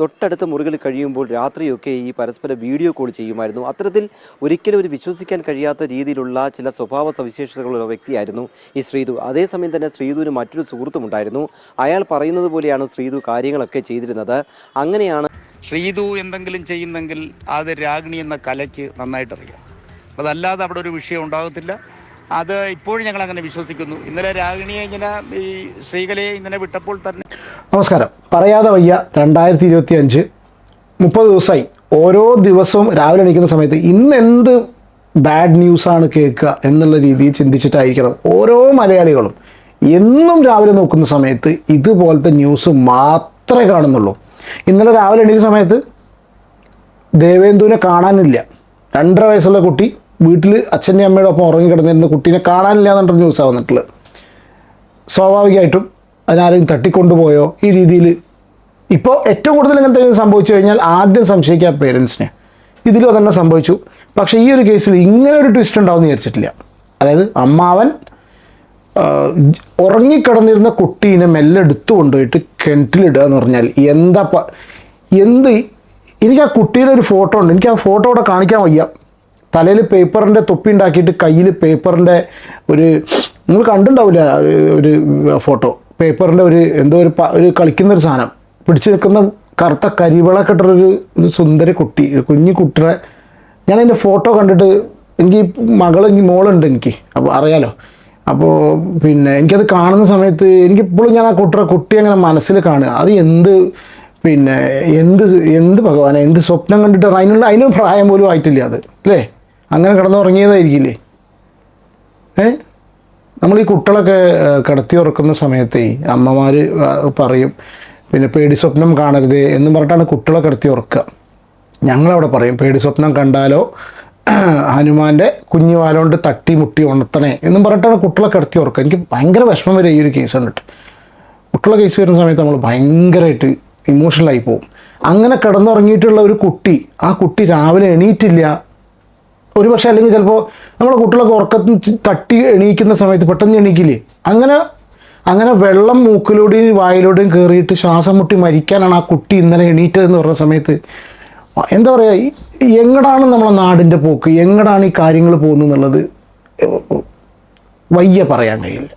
തൊട്ടടുത്ത മുറികൾ കഴിയുമ്പോൾ രാത്രിയൊക്കെ ഈ പരസ്പര വീഡിയോ കോൾ ചെയ്യുമായിരുന്നു. അത്തരത്തിൽ ഒരിക്കലും ഒരു വിശ്വസിക്കാൻ കഴിയാത്ത രീതിയിലുള്ള ചില സ്വഭാവ സവിശേഷതകളുള്ള വ്യക്തിയായിരുന്നു ഈ ശ്രീതു. അതേസമയം തന്നെ ശ്രീതുവിന് മറ്റൊരു സുഹൃത്തുമുണ്ടായിരുന്നു അയാൾ പറയുന്നത് പോലെയാണ് ശ്രീതു കാര്യങ്ങളൊക്കെ ചെയ്തിരുന്നത്. അങ്ങനെയാണ് ശ്രീതു എന്തെങ്കിലും ചെയ്യുന്നെങ്കിൽ അത് രാഗിണി എന്ന കലയ്ക്ക് നന്നായിട്ടറിയാം. അതല്ലാതെ അവിടെ ഒരു വിഷയം ഉണ്ടാകത്തില്ല. അത് ഇപ്പോഴും ഞങ്ങൾ അങ്ങനെ വിശ്വസിക്കുന്നു. ഇന്നലെ രാഗിണിയെ ഇങ്ങനെ ഈ ശ്രീകലയെ ഇങ്ങനെ വിട്ടപ്പോൾ തന്നെ നമസ്കാരം. പറയാതെ വയ്യ രണ്ടായിരത്തി ഇരുപത്തി അഞ്ച് മുപ്പത് ദിവസമായി. ഓരോ ദിവസവും രാവിലെ എണീക്കുന്ന സമയത്ത് ഇന്ന് എന്ത് ബാഡ് ന്യൂസാണ് കേൾക്കുക എന്നുള്ള രീതിയിൽ ചിന്തിച്ചിട്ടായിരിക്കണം ഓരോ മലയാളികളും എന്നും രാവിലെ നോക്കുന്ന സമയത്ത് ഇതുപോലത്തെ ന്യൂസ് മാത്രമേ കാണുന്നുള്ളൂ. ഇന്നലെ രാവിലെ എണീക്കുന്ന സമയത്ത് ദേവേന്ദുവിനെ കാണാനില്ല. രണ്ടര വയസ്സുള്ള കുട്ടി വീട്ടിൽ അച്ഛന്റെ അമ്മയുടെ ഒപ്പം ഉറങ്ങിക്കിടന്നിരുന്ന കുട്ടീനെ കാണാനില്ല എന്നുള്ള ന്യൂസാണ് വന്നിട്ടുള്ളത്. സ്വാഭാവികമായിട്ടും അതിനാരെങ്കിലും തട്ടിക്കൊണ്ടുപോയോ ഈ രീതിയിൽ? ഇപ്പോൾ ഏറ്റവും കൂടുതൽ ഇങ്ങനത്തെ സംഭവിച്ചു കഴിഞ്ഞാൽ ആദ്യം സംശയിക്കുക പേരൻസിനെ. ഇതിലും തന്നെ സംഭവിച്ചു. പക്ഷേ ഈ ഒരു കേസിൽ ഇങ്ങനെ ഒരു ട്വിസ്റ്റ് ഉണ്ടാവും എന്ന് വിചാരിച്ചിട്ടില്ല. അതായത് അമ്മാവൻ ഉറങ്ങിക്കിടന്നിരുന്ന കുട്ടീനെ മെല്ലെ എടുത്തു കൊണ്ടുപോയിട്ട് കിണറ്റിലിടുക എന്ന് പറഞ്ഞാൽ എന്താ പ എന്ത്? എനിക്ക് ആ കുട്ടിയുടെ ഒരു ഫോട്ടോ ഉണ്ട്. എനിക്ക് ആ ഫോട്ടോ അവിടെ കാണിക്കാൻ വയ്യ. തലയിൽ പേപ്പറിന്റെ തൊപ്പി ഉണ്ടാക്കിയിട്ട് കയ്യിൽ പേപ്പറിന്റെ ഒരു നിങ്ങൾ കണ്ടിട്ടുണ്ടാവില്ല ഒരു ഫോട്ടോ പേപ്പറിന്റെ ഒരു എന്തോ ഒരു ഒരു കളിക്കുന്ന ഒരു സാധനം. പിടിച്ചു നിൽക്കുന്ന കറുത്ത കരിവിളൊക്കെ ഇട്ടൊരു ഒരു സുന്ദര കുട്ടി ഒരു കുഞ്ഞു കുട്ടിയുടെ ഞാൻ അതിന്റെ ഫോട്ടോ കണ്ടിട്ട് എനിക്ക് മകൾ മോളുണ്ട് എനിക്ക്. അപ്പോൾ അറിയാലോ. അപ്പോൾ പിന്നെ എനിക്കത് കാണുന്ന സമയത്ത് എനിക്ക് ഇപ്പോഴും ഞാൻ ആ കുട്ടിയുടെ കുട്ടി അങ്ങനെ മനസ്സിൽ കാണുക. അത് എന്ത് പിന്നെ എന്ത് എന്ത് ഭഗവാനെ എന്ത് സ്വപ്നം കണ്ടിട്ട് അതിനുള്ള അതിന് പ്രായം പോലും ആയിട്ടില്ല അത്. അല്ലേ? അങ്ങനെ കിടന്നുറങ്ങിയതായിരിക്കില്ലേ? ഏ? നമ്മൾ ഈ കുട്ടികളൊക്കെ കിടത്തി ഉറക്കുന്ന സമയത്തേ അമ്മമാർ പറയും പിന്നെ പേടി സ്വപ്നം കാണരുത് എന്ന് പറഞ്ഞിട്ടാണ് കുട്ടികളെ കിടത്തി ഉറക്കുക. ഞങ്ങളവിടെ പറയും പേടി സ്വപ്നം കണ്ടാലോ ഹനുമാന്റെ കുഞ്ഞു വാലോണ്ട് തട്ടി മുട്ടി ഉണർത്തണേ എന്നും പറഞ്ഞിട്ടാണ് കുട്ടികളെ കിടത്തി ഉറക്കുക. എനിക്ക് ഭയങ്കര വിഷമം വരെ ഈ ഒരു കേസ് കണ്ടിട്ട്. കുട്ടികളെ കേസ് വരുന്ന സമയത്ത് നമ്മൾ ഭയങ്കരമായിട്ട് ഇമോഷണലായി പോകും അങ്ങനെ കിടന്നുറങ്ങിയിട്ടുള്ള ഒരു കുട്ടി ആ കുട്ടി രാവിലെ എണീറ്റില്ല ഒരു പക്ഷേ അല്ലെങ്കിൽ ചിലപ്പോൾ നമ്മുടെ കുട്ടികളൊക്കെ ഉറക്കത്തിൽ തട്ടി എണീക്കുന്ന സമയത്ത് പെട്ടെന്ന് എണീക്കില്ലേ? അങ്ങനെ അങ്ങനെ വെള്ളം മൂക്കിലൂടെയും വായിലൂടെയും കയറിയിട്ട് ശ്വാസം മുട്ടി മരിക്കാനാണ് ആ കുട്ടി ഇന്നലെ എണീറ്റതെന്ന് പറഞ്ഞ സമയത്ത്. എന്താ പറയുക എങ്ങടാണ് നമ്മളെ നാടിന്റെ പോക്ക്? എങ്ങടാണ് ഈ കാര്യങ്ങൾ പോകുന്നത് എന്നുള്ളത്? വയ്യ പറയാൻ കഴിയില്ല.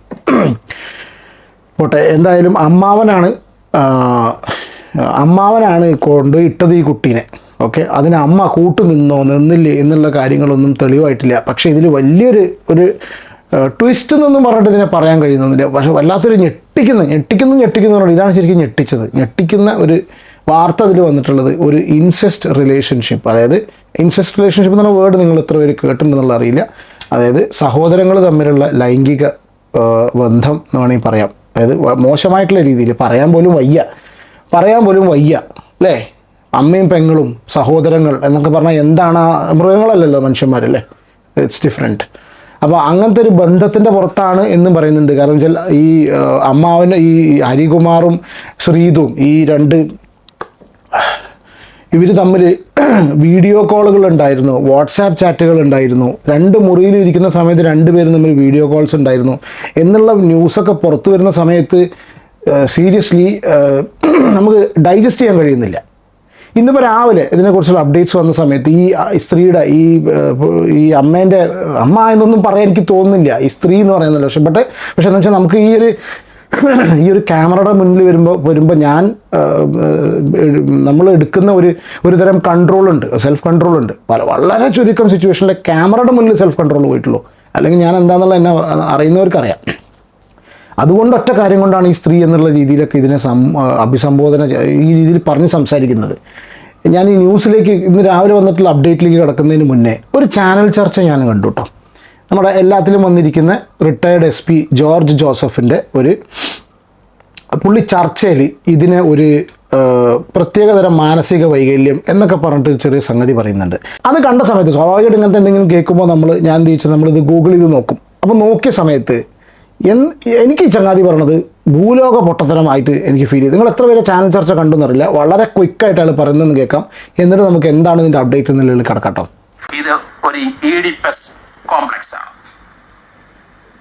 പോട്ടെ എന്തായാലും അമ്മാവനാണ് അമ്മാവനാണ് കൊണ്ട് ഇട്ടത് ഈ കുട്ടീനെ. ഓക്കെ അതിന് അമ്മ കൂട്ടു നിന്നോ നിന്നില്ലേ എന്നുള്ള കാര്യങ്ങളൊന്നും തെളിവായിട്ടില്ല. പക്ഷേ ഇതിൽ വലിയൊരു ഒരു ട്വിസ്റ്റ് എന്നൊന്നും പറഞ്ഞിട്ട് ഇതിനെ പറയാൻ കഴിയുന്നില്ല. പക്ഷെ വല്ലാത്തൊരു ഞെട്ടിക്കുന്ന. ഞെട്ടിക്കുന്ന ഞെട്ടിക്കുന്ന പറഞ്ഞാൽ ഇതാണ് ശരിക്കും ഞെട്ടിച്ചത്. ഞെട്ടിക്കുന്ന ഒരു വാർത്ത അതിൽ വന്നിട്ടുള്ളത് ഒരു ഇൻസെസ്റ്റ് റിലേഷൻഷിപ്പ് അതായത് ഇൻസെസ്റ്റ് റിലേഷൻഷിപ്പ് എന്നുള്ള വേർഡ് നിങ്ങൾ എത്ര പേര് കേട്ടിട്ടുണ്ടെന്നുള്ള അറിയില്ല. അതായത് സഹോദരങ്ങൾ തമ്മിലുള്ള ലൈംഗിക ബന്ധം എന്ന് വേണമെങ്കിൽ പറയാം. അതായത് മോശമായിട്ടുള്ള രീതിയിൽ പറയാൻ പോലും വയ്യ. പറയാൻ പോലും വയ്യ. അല്ലേ? അമ്മയും പെങ്ങളും സഹോദരങ്ങൾ എന്നൊക്കെ പറഞ്ഞാൽ എന്താണ് മൃഗങ്ങളല്ലല്ലോ മനുഷ്യന്മാരല്ലേ? ഇറ്റ്സ് ഡിഫറെന്റ് അപ്പോൾ അങ്ങനത്തെ ഒരു ബന്ധത്തിന്റെ പുറത്താണ് എന്നും പറയുന്നുണ്ട്. കാരണം വെച്ചാൽ ഈ അമ്മാവിന് ഈ ഹരികുമാറും ശ്രീതും ഈ രണ്ട് ഇവർ തമ്മിൽ വീഡിയോ കോളുകൾ ഉണ്ടായിരുന്നു വാട്സാപ്പ് ചാറ്റുകൾ ഉണ്ടായിരുന്നു. രണ്ട് മുറിയിൽ ഇരിക്കുന്ന സമയത്ത് രണ്ടുപേരും തമ്മിൽ വീഡിയോ കോൾസ് ഉണ്ടായിരുന്നു. എന്നുള്ള ന്യൂസൊക്കെ പുറത്തു വരുന്ന സമയത്ത് സീരിയസ്ലി നമുക്ക് ഡൈജസ്റ്റ് ചെയ്യാൻ കഴിയുന്നില്ല. ഇന്നിപ്പോൾ രാവിലെ ഇതിനെക്കുറിച്ചുള്ള അപ്ഡേറ്റ്സ് വന്ന സമയത്ത് ഈ സ്ത്രീയുടെ ഈ ഈ അമ്മേന്റെ അമ്മ എന്നൊന്നും പറയാൻ എനിക്ക് തോന്നുന്നില്ല. ഈ സ്ത്രീ എന്ന് പറയുന്നില്ല. പക്ഷെ ബട്ട് പക്ഷെ എന്ന് വെച്ചാൽ നമുക്ക് ഈ ഒരു ഈ ഒരു ക്യാമറയുടെ മുന്നിൽ വരുമ്പോൾ വരുമ്പോൾ ഞാൻ നമ്മൾ എടുക്കുന്ന ഒരു ഒരു തരം കൺട്രോളുണ്ട് സെൽഫ് പല വളരെ ചുരുക്കം സിറ്റുവേഷനിലെ ക്യാമറയുടെ മുന്നിൽ സെൽഫ് കൺട്രോൾ പോയിട്ടുള്ളൂ. അല്ലെങ്കിൽ ഞാൻ എന്താണെന്നുള്ള എന്നെ അറിയുന്നവർക്കറിയാം. അതുകൊണ്ട് ഒറ്റ കാര്യം കൊണ്ടാണ് ഈ സ്ത്രീ എന്നുള്ള രീതിയിലൊക്കെ ഇതിനെ സം അഭിസംബോധന ഈ രീതിയിൽ പറഞ്ഞ് സംസാരിക്കുന്നത്. ഞാൻ ഈ ന്യൂസിലേക്ക് ഇന്ന് രാവിലെ വന്നിട്ടുള്ള അപ്ഡേറ്റിലേക്ക് കിടക്കുന്നതിന് മുന്നേ ഒരു ചാനൽ ചർച്ച ഞാൻ കണ്ടു കേട്ടോ നമ്മുടെ എല്ലാത്തിലും വന്നിരിക്കുന്ന റിട്ടയർഡ് എസ് പി ജോർജ് ജോസഫിന്റെ ഒരു പുള്ളി ചർച്ചയിൽ ഇതിനെ ഒരു പ്രത്യേകതരം മാനസിക വൈകല്യം എന്നൊക്കെ പറഞ്ഞിട്ട് ചെറിയ സംഗതി പറയുന്നുണ്ട്. അത് കണ്ട സമയത്ത് സ്വാഭാവികമായിട്ട് ഇങ്ങനത്തെ എന്തെങ്കിലും കേൾക്കുമ്പോൾ നമ്മൾ ഞാൻ ചെയ്യിച്ചാൽ നമ്മളിത് ഗൂഗിൾ ചെയ്ത് നോക്കും. അപ്പോൾ നോക്കിയ സമയത്ത് എന്ന് എനിക്ക് ഈ ചങ്ങാതി പറഞ്ഞത് ഭൂലോക പൊട്ടത്തരമായിട്ട് എനിക്ക് ഫീൽ ചെയ്തു. നിങ്ങൾ എത്ര പേരെ ചാനൽ ചർച്ച കണ്ടു എന്നറിയില്ല. വളരെ ക്വിക്കായിട്ട് അയാൾ പറയുന്നതെന്ന് കേൾക്കാം. എന്നിട്ട് നമുക്ക് എന്താണ് ഇതിന്റെ അപ്ഡേറ്റ് എന്നുള്ളതിൽ കിടക്കട്ടോ. ഇത് ഒരു ഇഡിപ്പസ് കോംപ്ലക്സ് ആണ്.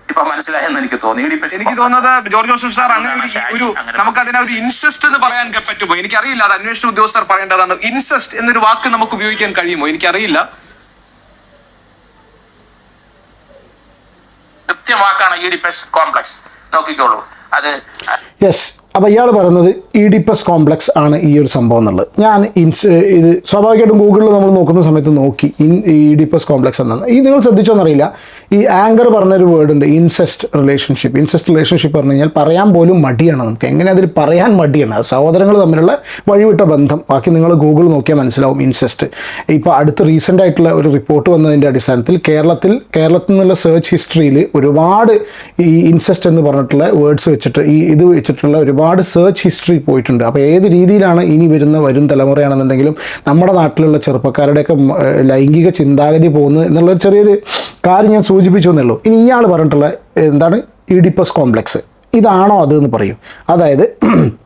ഇപ്പൊ മനസ്സിലായെന്ന് എനിക്ക് തോന്നി. ഇഡിപ്പസ് എനിക്ക് തോന്നുന്നത് ജോർജ് ജോസഫ് സാർ അങ്ങനെ ഒരു- നമുക്ക് അതിനെ ഒരു ഇൻസെസ്റ്റ് എന്ന് പറയാൻ പറ്റുമോ? എനിക്കറിയില്ല. അത് അന്വേഷണ ഉദ്യോഗസ്ഥർ പറയേണ്ടതാണ്. ഇൻസെസ്റ്റ് എന്നൊരു വാക്ക് നമുക്ക് ഉപയോഗിക്കാൻ കഴിയുമോ? എനിക്കറിയില്ല. കൃത്യമാക്കാണ് ഇഡിപ്പസ് കോംപ്ലക്സ് നോക്കിക്കോളൂ. അത് യെസ് അപ്പോൾ ഇയാൾ പറയുന്നത് ഇഡിപ്പസ് കോംപ്ലക്സ് ആണ് ഈ ഒരു സംഭവം എന്നുള്ളത്. ഞാൻ ഇൻസ് ഇത് സ്വാഭാവികമായിട്ടും ഗൂഗിളിൽ നമ്മൾ നോക്കുന്ന സമയത്ത് നോക്കി ഇൻ ഇഡിപ്പസ് കോംപ്ലക്സ് എന്നാണ്. ഈ നിങ്ങൾ ശ്രദ്ധിച്ചോന്നറിയില്ല. ഈ ആങ്കർ പറഞ്ഞൊരു വേർഡ് ഉണ്ട് ഇൻസെസ്റ്റ് റിലേഷൻഷിപ്പ് ഇൻസെസ്റ്റ് റിലേഷൻഷിപ്പ് പറഞ്ഞു കഴിഞ്ഞാൽ പറയാൻ പോലും മടിയാണ് നമുക്ക്. എങ്ങനെ അതിൽ പറയാൻ മടിയാണ്? സഹോദരങ്ങൾ തമ്മിലുള്ള വഴിവിട്ട ബന്ധം. ബാക്കി നിങ്ങൾ ഗൂഗിൾ നോക്കിയാൽ മനസ്സിലാവും ഇൻസെസ്റ്റ് ഇപ്പോൾ അടുത്ത് റീസെന്റ് ആയിട്ടുള്ള ഒരു റിപ്പോർട്ട് വന്നതിന്റെ അടിസ്ഥാനത്തിൽ കേരളത്തിൽ കേരളത്തിൽ നിന്നുള്ള സെർച്ച് ഹിസ്റ്ററിയിൽ ഒരുപാട് ഈ ഇൻസെസ്റ്റ് എന്ന് പറഞ്ഞിട്ടുള്ള വേർഡ്സ് വെച്ചിട്ട് ഈ ഇത് വെച്ചിട്ടുള്ള ഒരുപാട് സെർച്ച് ഹിസ്റ്ററി പോയിട്ടുണ്ട്. അപ്പോൾ ഏത് രീതിയിലാണ് ഇനി വരുന്ന വരും തലമുറയാണെന്നുണ്ടെങ്കിലും നമ്മുടെ നാട്ടിലുള്ള ചെറുപ്പക്കാരുടെയൊക്കെ ലൈംഗിക ചിന്താഗതി പോകുന്നത് എന്നുള്ളൊരു ചെറിയൊരു കാര്യം ഞാൻ സൂചിപ്പിച്ചു എന്നുള്ളൂ ഇനി ഇയാൾ പറഞ്ഞിട്ടുള്ള എന്താണ്? Oedipus complex. ഇതാണോ അത് എന്ന് പറയും. അതായത്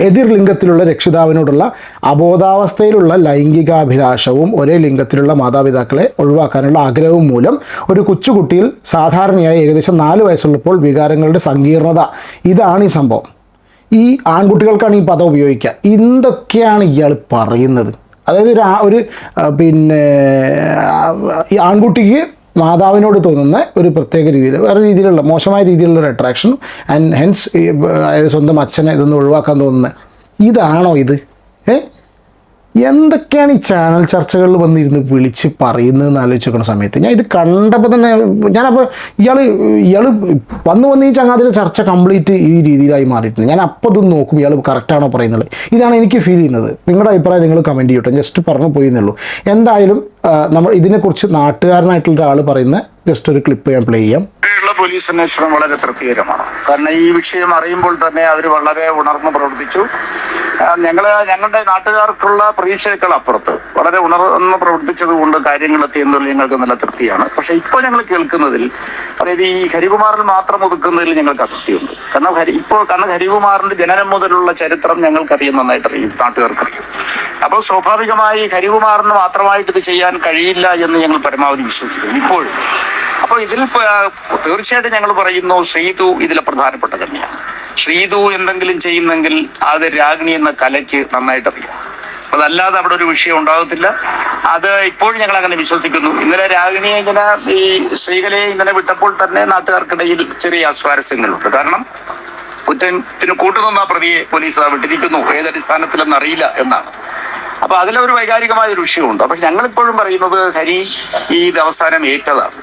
എതിർ ലിംഗത്തിലുള്ള രക്ഷിതാവിനോടുള്ള അബോധാവസ്ഥയിലുള്ള ലൈംഗികാഭിലാഷവും ഒരേ ലിംഗത്തിലുള്ള മാതാപിതാക്കളെ ഒഴിവാക്കാനുള്ള ആഗ്രഹവും മൂലം ഒരു കൊച്ചുകുട്ടിയിൽ സാധാരണയായി ഏകദേശം നാല് വയസ്സുള്ളപ്പോൾ വികാരങ്ങളുടെ സങ്കീർണത. ഇതാണ് ഈ സംഭവം. ഈ ആൺകുട്ടികൾക്കാണ് ഈ പദം ഉപയോഗിക്കുക. എന്തൊക്കെയാണ് ഇയാൾ പറയുന്നത്. അതായത് ഒരു ഒരു പിന്നെ ഈ ആൺകുട്ടിക്ക് മാതാവിനോട് തോന്നുന്ന ഒരു പ്രത്യേക രീതിയിൽ വേറെ രീതിയിലുള്ള മോശമായ രീതിയിലുള്ള ഒരു അട്രാക്ഷൻ ആൻഡ് ഹെൻസ് അതായത് സ്വന്തം അച്ഛനെ ഇതൊന്ന് ഒഴിവാക്കാൻ തോന്നുന്നത് ഇതാണോ ഇത്? ഏ? എന്തൊക്കെയാണ് ഈ ചാനൽ ചർച്ചകളിൽ വന്നിരുന്ന് വിളിച്ച് പറയുന്നതെന്ന് ആലോചിച്ച് നോക്കുന്ന സമയത്ത്? ഞാൻ ഇത് കണ്ടപ്പോൾ തന്നെ ഞാനപ്പോൾ ഇയാൾ ഇയാൾ വന്ന് വന്ന് ഈ ചങ്ങാതിന്റെ ചർച്ച കംപ്ലീറ്റ് ഈ രീതിയിലായി മാറിയിട്ടുണ്ട്. ഞാൻ അപ്പോൾ ഇത് നോക്കും ഇയാൾ കറക്റ്റാണോ പറയുന്നത്. ഇതാണ് എനിക്ക് ഫീൽ ചെയ്യുന്നത്. നിങ്ങളുടെ അഭിപ്രായം നിങ്ങൾ കമന്റ് ചെയ്യട്ടെ ജസ്റ്റ് പറഞ്ഞു പോയി എന്നുള്ളൂ എന്തായാലും നമ്മൾ ഇതിനെക്കുറിച്ച് നാട്ടുകാരനായിട്ടുള്ള ഒരാൾ പറയുന്ന ജസ്റ്റ് ഒരു ക്ലിപ്പ് ഞാൻ പ്ലേ ചെയ്യാം. പോലീസ് അന്വേഷണം വളരെ തൃപ്തികരമാണ്. കാരണം ഈ വിഷയം അറിയുമ്പോൾ തന്നെ അവർ വളരെ ഉണർന്ന് പ്രവർത്തിച്ചു. ഞങ്ങൾ ഞങ്ങളുടെ നാട്ടുകാർക്കുള്ള പ്രതീക്ഷകൾ അപ്പുറത്ത് വളരെ ഉണർന്ന് പ്രവർത്തിച്ചത് കൊണ്ട് കാര്യങ്ങൾ എത്തിയെന്നുള്ള ഞങ്ങൾക്ക് നല്ല തൃപ്തിയാണ്. പക്ഷെ ഇപ്പോൾ ഞങ്ങൾ കേൾക്കുന്നതിൽ അതായത് ഈ ഹരികുമാറിൽ മാത്രം ഒതുക്കുന്നതിൽ ഞങ്ങൾക്ക് അതൃപ്തിയുണ്ട്. കാരണം ഹരി ഇപ്പോൾ കാരണം ഹരികുമാറിന്റെ ജനനം മുതലുള്ള ചരിത്രം ഞങ്ങൾക്കറിയാം നന്നായിട്ടറിയും നാട്ടുകാർക്കറിയും. അപ്പോൾ സ്വാഭാവികമായി ഹരികുമാറിന് മാത്രമായിട്ട് ഇത് ചെയ്യാൻ കഴിയില്ല എന്ന് ഞങ്ങൾ പരമാവധി വിശ്വസിക്കുന്നു. ഇപ്പോൾ അപ്പോൾ ഇതിൽ തീർച്ചയായിട്ടും ഞങ്ങൾ പറയുന്നു ശ്രീതു ഇതിലെ പ്രധാനപ്പെട്ട തന്നെയാണ് ശ്രീതു എന്തെങ്കിലും ചെയ്യുന്നെങ്കിൽ അത് രാഗിണി എന്ന കലയ്ക്ക് നന്നായിട്ട് അറിയാം. അതല്ലാതെ അവിടെ ഒരു വിഷയം ഉണ്ടാകത്തില്ല. അത് ഇപ്പോൾ ഞങ്ങൾ അങ്ങനെ വിശ്വസിക്കുന്നു. ഇന്നലെ രാഗിണിയെ ഇങ്ങനെ ഈ ശ്രീകലയെ ഇന്നലെ വിട്ടപ്പോൾ തന്നെ നാട്ടുകാർക്കിടയിൽ ചെറിയ അസ്വാരസ്യങ്ങളുണ്ട്. കാരണം കുറ്റത്തിന് കൂട്ടുനിന്ന പ്രതിയെ പോലീസ് വിട്ടിരിക്കുന്നു. ഏതടിസ്ഥാനത്തിലെന്ന് അറിയില്ല എന്നാണ്. അപ്പൊ അതിലൊരു വൈകാരികമായ ഒരു വിഷയമുണ്ട്. അപ്പൊ ഞങ്ങളിപ്പോഴും പറയുന്നത് ഹരി ഈ അവസാനം ഏറ്റതാണ്.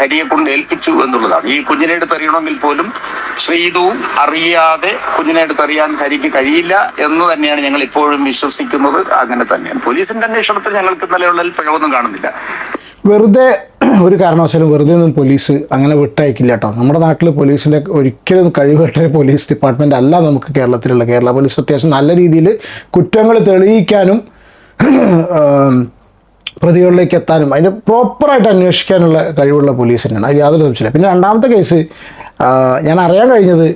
ഹരിയെ കൊണ്ട് ഏൽപ്പിച്ചു എന്നുള്ളതാണ്. ഈ കുഞ്ഞിനെ എടുത്തറിയണമെങ്കിൽ പോലും ശ്രീതു അറിയാതെ കുഞ്ഞിനെ എടുത്തറിയാൻ ഹരിക്ക് കഴിയില്ല എന്ന് തന്നെയാണ് ഞങ്ങൾ ഇപ്പോഴും വിശ്വസിക്കുന്നത്. അങ്ങനെ തന്നെയാണ്. പോലീസിന്റെ അന്വേഷണത്തിൽ ഞങ്ങൾക്ക് നിലയുള്ളതിൽ പിഴവൊന്നും കാണുന്നില്ല. വെറുതെ ഒരു കാരണവശാലും വെറുതെ ഒന്നും പോലീസ് അങ്ങനെ വിട്ടയക്കില്ല കേട്ടോ. നമ്മുടെ നാട്ടിൽ പോലീസിന്റെ ഒരിക്കലും കഴിവട്ട പോലീസ് ഡിപ്പാർട്ട്മെന്റ് അല്ല നമുക്ക് കേരളത്തിലുള്ള. കേരള പോലീസ് അത്യാവശ്യം നല്ല രീതിയിൽ കുറ്റങ്ങൾ തെളിയിക്കാനും പ്രതികളിലേക്ക് എത്താനും അതിന്റെ പ്രോപ്പറായിട്ട് അന്വേഷിക്കാനുള്ള കഴിവുള്ള പോലീസിനാണ് അതിൽ യാതൊരു സംശയമില്ല പിന്നെ രണ്ടാമത്തെ കേസ് ഞാൻ അറിയാൻ കഴിഞ്ഞത്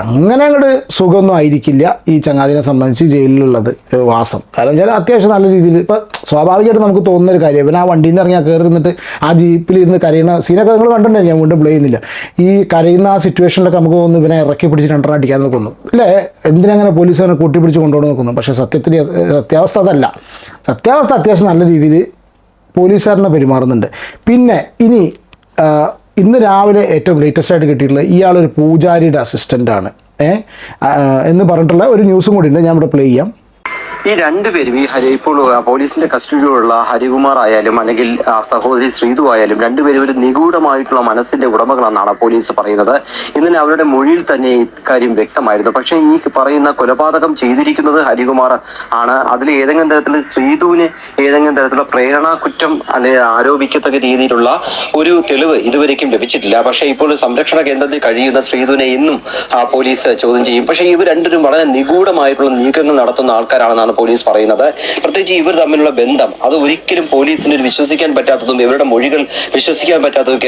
അങ്ങനെ അങ്ങോട്ട് സുഖമൊന്നും ആയിരിക്കില്ല ഈ ചങ്ങാതിനെ സംബന്ധിച്ച് ജയിലിലുള്ളത് വാസം. കാരണം വെച്ചാൽ അത്യാവശ്യം നല്ല രീതിയിൽ ഇപ്പം സ്വാഭാവികമായിട്ട് നമുക്ക് തോന്നുന്ന ഒരു കാര്യം. ഇവൻ ആ വണ്ടിയിൽ നിന്ന് ഇറങ്ങി കയറി നിന്നിട്ട് ആ ജീപ്പിൽ ഇരുന്ന് കരയുന്ന സീനൊക്കെ നിങ്ങൾ കണ്ടിട്ടുണ്ടായി ഞാൻ വീണ്ടും പ്ലേ ചെയ്യുന്നില്ല. ഈ കരയുന്ന ആ സിറ്റുവേഷനിലൊക്കെ നമുക്ക് തോന്നുന്നു ഇവനെ ഇറക്കി പിടിച്ച് രണ്ടെണ്ണം അടിക്കാൻ നോക്കുന്നു. അല്ലേ? എന്തിനങ്ങനെ പോലീസ് അവനെ കൂട്ടിപ്പിടിച്ച് കൊണ്ടുപോകണം നോക്കുന്നു? പക്ഷേ സത്യത്തിൽ സത്യാവസ്ഥ അതല്ല. സത്യാവസ്ഥ അത്യാവശ്യം നല്ല രീതിയിൽ പോലീസുകാരനെ പെരുമാറുന്നുണ്ട്. പിന്നെ ഇനി ഇന്ന് രാവിലെ ഏറ്റവും ലേറ്റസ്റ്റ് ആയിട്ട് കിട്ടിയിട്ടുള്ള ഇയാളൊരു പൂജാരിയുടെ അസിസ്റ്റന്റാണ് ഏ? ആ, എന്ന് പറഞ്ഞിട്ടുള്ള ഒരു ന്യൂസും കൂടി ഉണ്ട്. ഞാൻ ഇവിടെ പ്ലേ ചെയ്യാം. ഈ രണ്ടുപേരും ഈ ഹരി ഇപ്പോൾ പോലീസിന്റെ കസ്റ്റഡിയിലുള്ള ഹരികുമാർ ആയാലും അല്ലെങ്കിൽ സഹോദരി ശ്രീതു ആയാലും രണ്ടുപേരും ഒരു നിഗൂഢമായിട്ടുള്ള മനസ്സിന്റെ ഉടമകളെന്നാണ് പോലീസ് പറയുന്നത്. ഇന്നലെ അവരുടെ മൊഴിയിൽ തന്നെ ഇക്കാര്യം വ്യക്തമായിരുന്നു. പക്ഷേ ഈ പറയുന്ന കൊലപാതകം ചെയ്തിരിക്കുന്നത് ഹരികുമാർ ആണ്. അതിൽ ഏതെങ്കിലും തരത്തിൽ ശ്രീതുവിന് ഏതെങ്കിലും തരത്തിലുള്ള പ്രേരണ കുറ്റം അല്ലെ ആരോപിക്കത്തക്ക രീതിയിലുള്ള ഒരു തെളിവ് ഇതുവരേക്കും ലഭിച്ചിട്ടില്ല. പക്ഷേ ഇപ്പോൾ സംരക്ഷണ കേന്ദ്രത്തിൽ കഴിയുന്ന ശ്രീതുവിനെ ഇന്നും പോലീസ് ചോദ്യം ചെയ്യും. പക്ഷേ ഇവ രണ്ടുപേരും വളരെ നിഗൂഢമായിട്ടുള്ള നീക്കങ്ങൾ നടത്തുന്ന ആൾക്കാരാണെന്നാണ് പോലീസ് പറയുന്നത്. പ്രത്യേകിച്ച് ഇവർ തമ്മിലുള്ള ബന്ധം അത് ഒരിക്കലും പോലീസിന് വിശ്വസിക്കാൻ പറ്റാത്തതും ഇവരുടെ മൊഴികൾ വിശ്വസിക്കാൻ പറ്റാത്തതും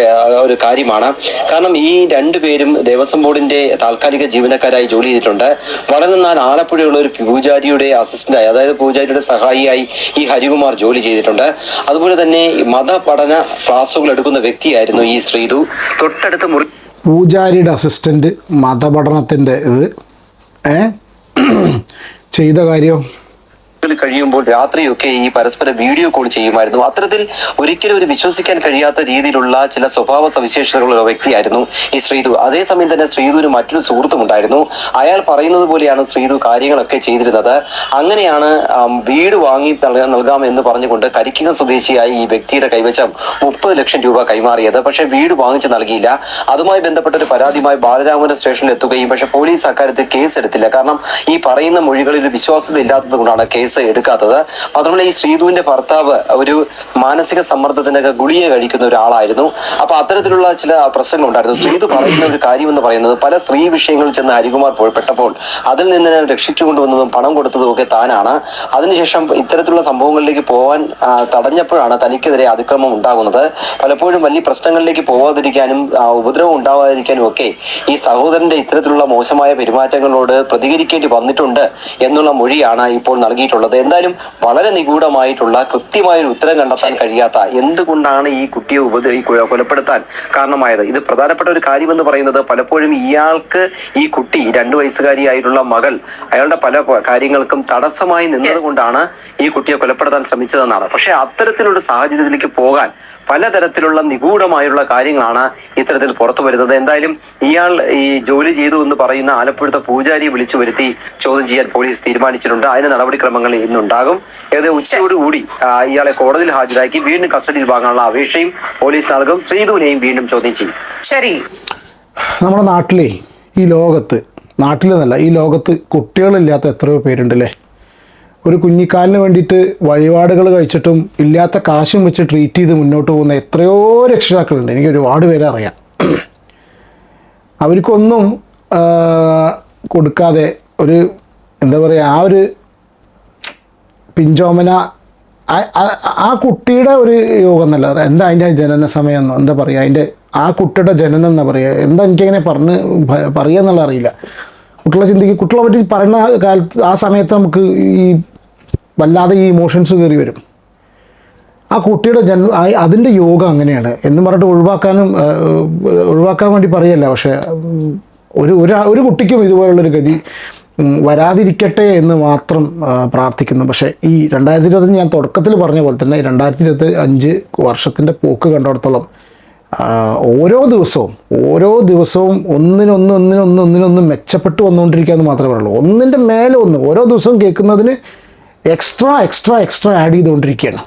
ഒരു കാര്യമാണ്. കാരണം ഈ രണ്ടു പേരും ദേവസ്വം ബോർഡിന്റെ താൽക്കാലിക ജീവനക്കാരായി ജോലി ചെയ്തിട്ടുണ്ട്. വളരെ നാൾ ആലപ്പുഴയുള്ള ഒരു പൂജാരിയുടെ അസിസ്റ്റന്റായി അതായത് പൂജാരിയുടെ സഹായിയായി ഈ ഹരികുമാർ ജോലി ചെയ്തിട്ടുണ്ട്. അതുപോലെ തന്നെ മത പഠന ക്ലാസുകൾ എടുക്കുന്ന വ്യക്തിയായിരുന്നു ഈ ശ്രീതു. തൊട്ടടുത്ത മുറി പൂജാരിയുടെ അസിസ്റ്റന്റ് മതപഠനത്തിന്റെ ഇത് ഏ? ചെയ്ത കാര്യം ിൽ കഴിയുമ്പോൾ രാത്രിയൊക്കെ ഈ പരസ്പര വീഡിയോ കോൾ ചെയ്യുമായിരുന്നു. അത്തരത്തിൽ ഒരിക്കലും ഒരു വിശ്വസിക്കാൻ കഴിയാത്ത രീതിയിലുള്ള ചില സ്വഭാവ സവിശേഷതകളുള്ള വ്യക്തിയായിരുന്നു ഈ ശ്രീതു. അതേസമയം തന്നെ ശ്രീതുവിന് മറ്റൊരു സുഹൃത്തും ഉണ്ടായിരുന്നു. അയാൾ പറയുന്നത് പോലെയാണ് ശ്രീതു കാര്യങ്ങളൊക്കെ ചെയ്തിരുന്നത്. അങ്ങനെയാണ് വീട് വാങ്ങി നൽകാം നൽകാമെന്ന് പറഞ്ഞുകൊണ്ട് കരിക്കുന്ന സ്വദേശിയായി ഈ വ്യക്തിയുടെ കൈവശം മുപ്പത് ലക്ഷം രൂപ കൈമാറിയത്. പക്ഷേ വീട് വാങ്ങിച്ചു നൽകിയില്ല. അതുമായി ബന്ധപ്പെട്ട ഒരു പരാതിയുമായി ബാലരാമപുരം സ്റ്റേഷനിൽ എത്തുകയും പക്ഷേ പോലീസ് അക്കാര്യത്തിൽ കേസ് എടുത്തില്ല കാരണം ഈ പറയുന്ന മൊഴികളിൽ വിശ്വാസ്യത ഇല്ലാത്തത് കൊണ്ടാണ് കേസ് എടുക്കാത്തത്. മാത്രമല്ല ഈ ശ്രീധുവിന്റെ ഭർത്താവ് ഒരു മാനസിക സമ്മർദ്ദത്തിനൊക്കെ ഗുളിക കഴിക്കുന്ന ഒരാളായിരുന്നു. അപ്പൊ അത്തരത്തിലുള്ള ചില പ്രശ്നങ്ങൾ ഉണ്ടായിരുന്നു. ശ്രീധു പറയുന്ന ഒരു കാര്യം എന്ന് പറയുന്നത് പല സ്ത്രീ വിഷയങ്ങളിൽ ചെന്ന് ഹരികുമാർ പെട്ടപ്പോൾ അതിൽ നിന്ന് രക്ഷിച്ചു കൊണ്ടുവന്നതും പണം കൊടുത്തതും ഒക്കെ താനാണ്. അതിനുശേഷം ഇത്തരത്തിലുള്ള സംഭവങ്ങളിലേക്ക് പോവാൻ തടഞ്ഞപ്പോഴാണ് തനിക്കെതിരെ അതിക്രമം ഉണ്ടാകുന്നത്. പലപ്പോഴും വലിയ പ്രശ്നങ്ങളിലേക്ക് പോവാതിരിക്കാനും ഉപദ്രവം ഉണ്ടാവാതിരിക്കാനും ഒക്കെ ഈ സഹോദരന്റെ ഇത്തരത്തിലുള്ള മോശമായ പെരുമാറ്റങ്ങളോട് പ്രതികരിക്കേണ്ടി വന്നിട്ടുണ്ട് എന്നുള്ള മൊഴിയാണ് ഇപ്പോൾ നൽകിയിട്ടുള്ളത്. എന്തായാലും വളരെ നിഗൂഢമായിട്ടുള്ള കൃത്യമായ ഒരു ഉത്തരം കണ്ടെത്താൻ കഴിയാത്ത എന്തുകൊണ്ടാണ് ഈ കുട്ടിയെ ഉപദ്രവി കൊലപ്പെടുത്താൻ കാരണമായത്? ഇത് പ്രധാനപ്പെട്ട ഒരു കാര്യമെന്ന് പറയുന്നത് പലപ്പോഴും ഇയാൾക്ക് ഈ കുട്ടി രണ്ടു വയസ്സുകാരിയായിട്ടുള്ള മകൾ അയാളുടെ പല കാര്യങ്ങൾക്കും തടസ്സമായി നിന്നതുകൊണ്ടാണ് ഈ കുട്ടിയെ കൊലപ്പെടുത്താൻ ശ്രമിച്ചതെന്നാണ്. പക്ഷെ അത്തരത്തിലുള്ള സാഹചര്യത്തിലേക്ക് പോകാൻ പലതരത്തിലുള്ള നിഗൂഢമായുള്ള കാര്യങ്ങളാണ് ഇത്തരത്തിൽ പുറത്തു വരുന്നത്. എന്തായാലും ഇയാൾ ഈ ജോലി ചെയ്തു എന്ന് പറയുന്ന ആലപ്പുഴത്തെ പൂജാരിയെ വിളിച്ചു വരുത്തി ചോദ്യം ചെയ്യാൻ പോലീസ് തീരുമാനിച്ചിട്ടുണ്ട്. അതിന് നടപടിക്രമങ്ങൾ ഇന്നുണ്ടാകും. ഏകദേശം ഉച്ചയോടുകൂടി ഇയാളെ കോടതിയിൽ ഹാജരാക്കി വീണ്ടും കസ്റ്റഡിയിൽ വാങ്ങാനുള്ള അപേക്ഷയും പോലീസ് നൽകും. ശ്രീധുവിനെയും വീണ്ടും ചോദ്യം ചെയ്യും. ശരി. നമ്മുടെ നാട്ടിലെ ഈ ലോകത്ത് നാട്ടിലെന്നല്ല ഈ ലോകത്ത് കുട്ടികളില്ലാത്ത എത്രയോ പേരുണ്ടല്ലേ? ഒരു കുഞ്ഞിക്കാലിന് വേണ്ടിയിട്ട് വഴിപാടുകൾ കഴിച്ചിട്ടും ഇല്ലാത്ത കാശും വെച്ച് ട്രീറ്റ് ചെയ്ത് മുന്നോട്ട് പോകുന്ന എത്രയോ രക്ഷിതാക്കളുണ്ട്. എനിക്ക് ഒരുപാട് പേരെ അറിയാം. അവർക്കൊന്നും കൊടുക്കാതെ ഒരു എന്താ പറയുക ആ ഒരു പിഞ്ചോമന ആ- കുട്ടിയുടെ ഒരു യോഗം എന്നല്ല എന്താ അതിന്റെ ജനന സമയം എന്നോ എന്താ പറയുക അതിന്റെ ആ കുട്ടിയുടെ ജനനം എന്നാ പറയുക എന്താ എനിക്കങ്ങനെ പറഞ്ഞ് പറയുക എന്നുള്ള അറിയില്ല. കുട്ടികളെ ചിന്തിക്കും കുട്ടികളെ പറ്റി പറയുന്ന കാലത്ത് ആ സമയത്ത് നമുക്ക് ഈ വല്ലാതെ ഈ ഇമോഷൻസ് കയറി വരും. ആ കുട്ടിയുടെ ജന്മ അതിന്റെ യോഗം അങ്ങനെയാണ്. എന്ന് പറഞ്ഞിട്ട് ഒഴിവാക്കാനും ഒഴിവാക്കാൻ വേണ്ടി പറയല്ല. പക്ഷേ ഒരു ഒരു ഒരു കുട്ടിക്കും ഇതുപോലുള്ളൊരു ഗതി വരാതിരിക്കട്ടെ എന്ന് മാത്രം പ്രാർത്ഥിക്കുന്നു. പക്ഷേ ഈ രണ്ടായിരത്തി ഇരുപത്തഞ്ച് ഞാൻ തുടക്കത്തിൽ പറഞ്ഞ പോലെ തന്നെ രണ്ടായിരത്തി ഇരുപത്തി അഞ്ച് വർഷത്തിന്റെ പോക്ക് കണ്ടിടത്തോളം ഓരോ ദിവസവും ഓരോ ദിവസവും ഒന്നിനൊന്ന് ഒന്നിനൊന്ന് ഒന്നിനൊന്ന് മെച്ചപ്പെട്ട് വന്നുകൊണ്ടിരിക്കുക എന്ന് മാത്രമേ പറയുള്ളൂ. ഒന്നിന്റെ മേലെ ഒന്ന് ഓരോ ദിവസവും കേൾക്കുന്നതിന് എക്സ്ട്രാ എക്സ്ട്രാ എക്സ്ട്രാ ആഡ് ചെയ്തുകൊണ്ടിരിക്കുകയാണ്